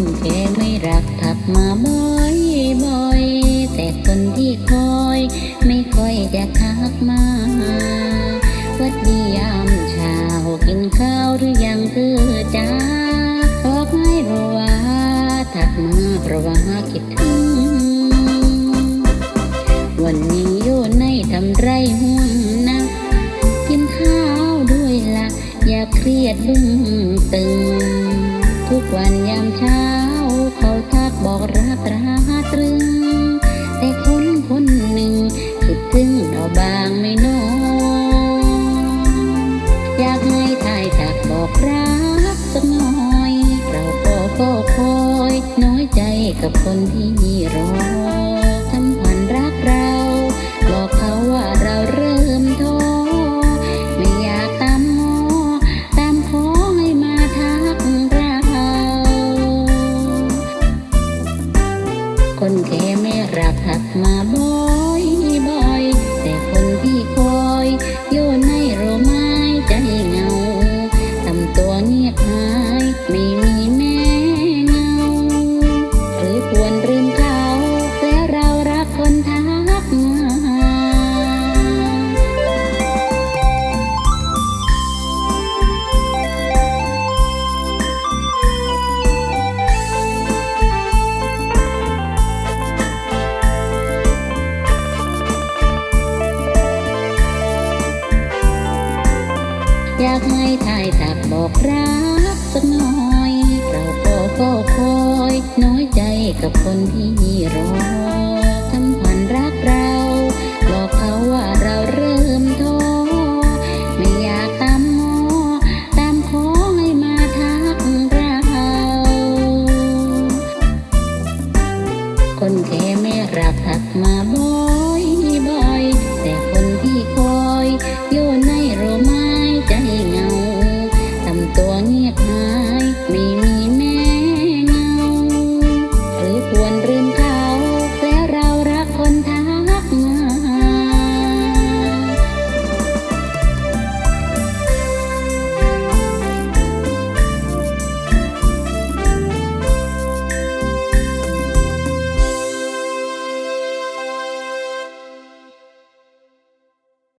คนแค่ไม่รักทักมาบ่อยบ่อย แต่คนที่คอย ไม่ค่อยจะทักมาวัดดียามเช้ากินข้าวหรือยังคือจ้าบอกให้รู้ว่าทักมาเพราะว่าคิดถึง วันนี้อยู่ในทำไรห วันยามเช้าเขาทักบอกรักราตรึง แต่คนคนหนึ่งคิดถึงเราบางไม่น้อยอยากให้ทายทักบอกรักสักหน่อย เราก็ก็คอยน้อยใจกับคนที่รอ คนแค่ไม่รักหักมาบอยบ่ อยากให้ทายทักบอกรักสักหน่อย เราก็ก็คอยน้อยใจกับคนที่รอทำพันรักเราบอกเขาว่าเราเริ่มท้อไม่อยากตามง้อตามขอให้มาทักเราคนแค่ไม่รักทักมาบ